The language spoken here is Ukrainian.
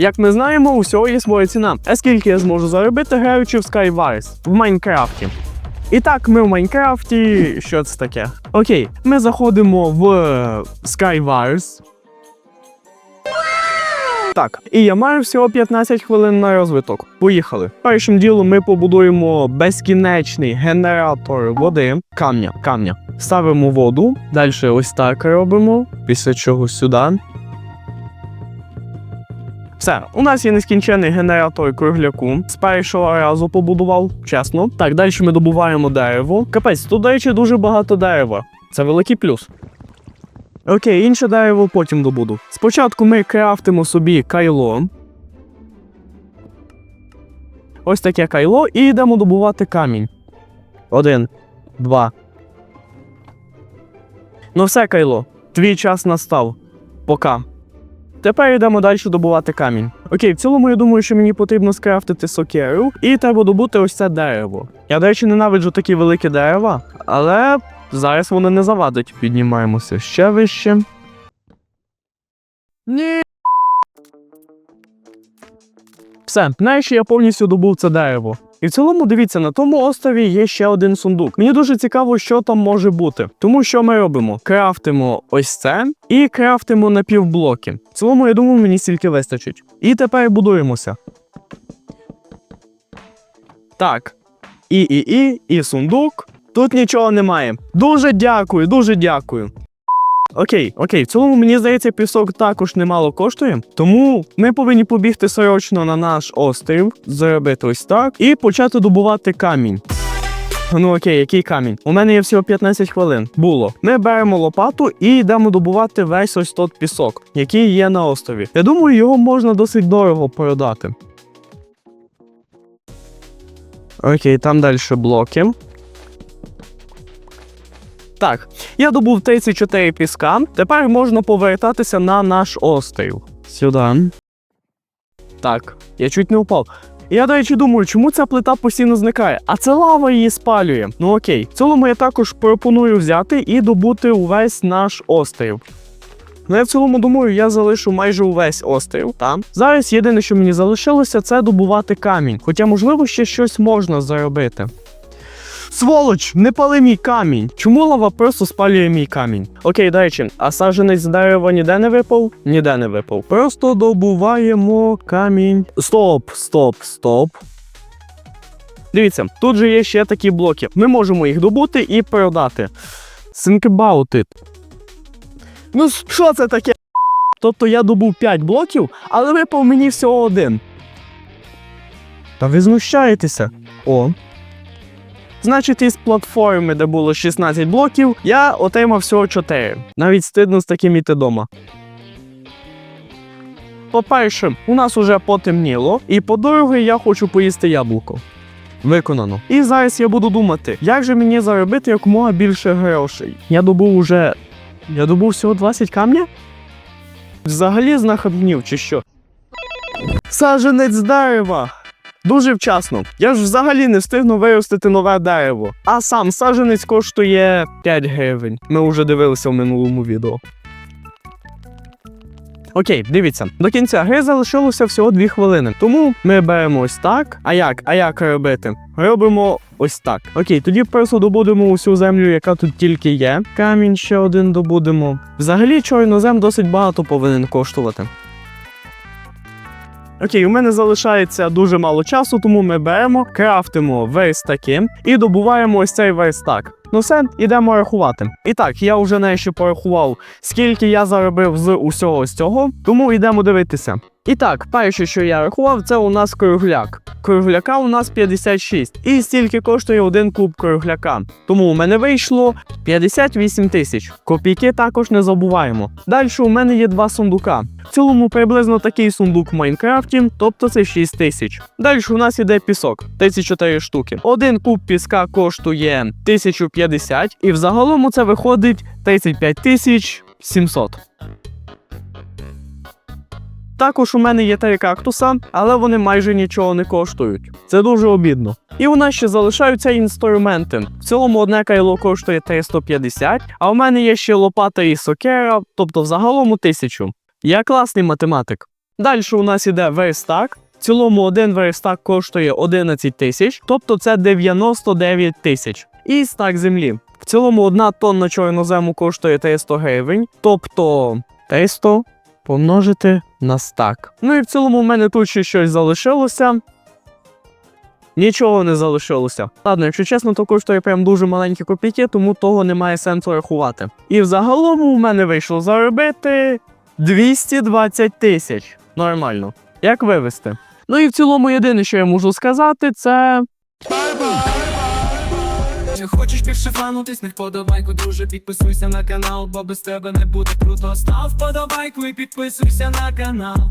Як ми знаємо, у всього є своя ціна. А скільки я зможу заробити, граючи в Skywars в Майнкрафті? І так, ми в Майнкрафті. Що це таке? Окей, ми заходимо в е, Skywars. Так, і я маю всього 15 хвилин на розвиток. Поїхали. Першим ділом ми побудуємо безкінечний генератор води. Камня, камня. Ставимо воду. Далі ось так робимо. Після чого сюди. Все, у нас є нескінчений генератор кругляку. З першого разу побудував, чесно. Так, далі ми добуваємо дерево. Капець, тут, до речі, дуже багато дерева. Це великий плюс. Окей, інше дерево потім добуду. Спочатку ми крафтимо собі кайло. Ось таке кайло, і йдемо добувати камінь. Один, два. Ну все, кайло. Твій час настав. Пока. Тепер йдемо далі добувати камінь. Окей, в цілому я думаю, що мені потрібно скрафтити сокеру, і треба добути ось це дерево. Я, до речі, ненавиджу такі великі дерева, але зараз вони не завадять. Піднімаємося ще вище. Ні. Все, нарешті я повністю добув це дерево. І в цілому, дивіться, на тому острові є ще один сундук. Мені дуже цікаво, що там може бути. Тому що ми робимо? Крафтимо ось це і крафтимо напівблоки. В цілому, я думаю, мені стільки вистачить. І тепер будуємося. Так. І, і, і, і сундук. Тут нічого немає. Дуже дякую, дуже дякую. Окей, окей, в цілому мені здається, пісок також немало коштує, тому ми повинні побігти срочно на наш острів, зробити ось так і почати добувати камінь. Ну окей, який камінь? У мене є всього 15 хвилин. Було. Ми беремо лопату і йдемо добувати весь ось тот пісок, який є на острові. Я думаю, його можна досить дорого продати. Окей, там далі блоки. Так, я добув 34 піска. Тепер можна повертатися на наш острів. Сюди. Так, я чуть не впав. Я, до речі, думаю, чому ця плита постійно зникає, а це лава її спалює. Ну окей. В цілому я також пропоную взяти і добути увесь наш острів. Ну, я в цілому думаю, я залишу майже увесь острів. Там зараз єдине, що мені залишилося, це добувати камінь. Хоча, можливо, ще щось можна заробити. Сволоч, не пали мій камінь. Чому лава просто спалює мій камінь? Окей, до речі, а саджанець з дерева ніде не випав? Ніде не випав. Просто добуваємо камінь. Стоп, стоп, стоп. Дивіться, тут же є ще такі блоки. Ми можемо їх добути і продати. Think about it. Ну, що це таке? Тобто я добув 5 блоків, але випав мені всього один. Та ви знущаєтеся. О. Значить, із платформи, де було 16 блоків, я отримав всього 4. Навіть стидно з таким іти дома. По-перше, у нас уже потемніло, і по-друге, я хочу поїсти яблуко. Виконано. І зараз я буду думати, як же мені заробити якомога більше грошей. Я добув уже. Я добув всього 20 камня? Взагалі знахабнів чи що? Саджанець дерева! Дуже вчасно. Я ж взагалі не встигну виростити нове дерево. А сам саджанець коштує 5 гривень. Ми вже дивилися в минулому відео. Окей, дивіться, до кінця гри залишилося всього 2 хвилини. Тому ми беремо ось так. А як? А як робити? Робимо ось так. Окей, тоді просто добудемо усю землю, яка тут тільки є. Камінь ще один добудемо. Взагалі, чорнозем досить багато повинен коштувати. Окей, у мене залишається дуже мало часу, тому ми беремо, крафтимо верстаки і добуваємо ось цей верстак. Ну все, ідемо рахувати. І так, я вже нарешті порахував, скільки я заробив з усього з цього, тому йдемо дивитися. І так, перше, що я рахував, це у нас кругляк. Кругляка у нас 56. І стільки коштує один куб кругляка. Тому у мене вийшло 58 тисяч. Копійки також не забуваємо. Далі у мене є два сундука. В цілому приблизно такий сундук в Майнкрафті, тобто це 6 тисяч. Далі у нас іде пісок 34 штуки. Один куб піска коштує 1050, і взагалом це виходить 35 тисяч 700. Також у мене є три кактуса, але вони майже нічого не коштують. Це дуже обідно. І у нас ще залишаються інструменти. В цілому одне кайло коштує 350, а у мене є ще лопата і сокера, тобто взагалом 1000. Я класний математик. Далі у нас іде верстак. В цілому один верстак коштує 11 тисяч, тобто це 99 тисяч. І стак землі. В цілому одна тонна чорнозему коштує 300 гривень, тобто 300 помножити на стак. Ну і в цілому в мене тут ще щось залишилося. Нічого не залишилося. Ладно, якщо чесно, то коштує прям дуже маленькі копійки, тому того немає сенсу рахувати. І взагалом у мене вийшло заробити 220 тисяч. Нормально. Як вивести? Ну і в цілому єдине, що я можу сказати, це Чи хочеш більше фанутись, не вподобайку, друже, підписуйся на канал, бо без тебе не буде круто. Став вподобайку і підписуйся на канал.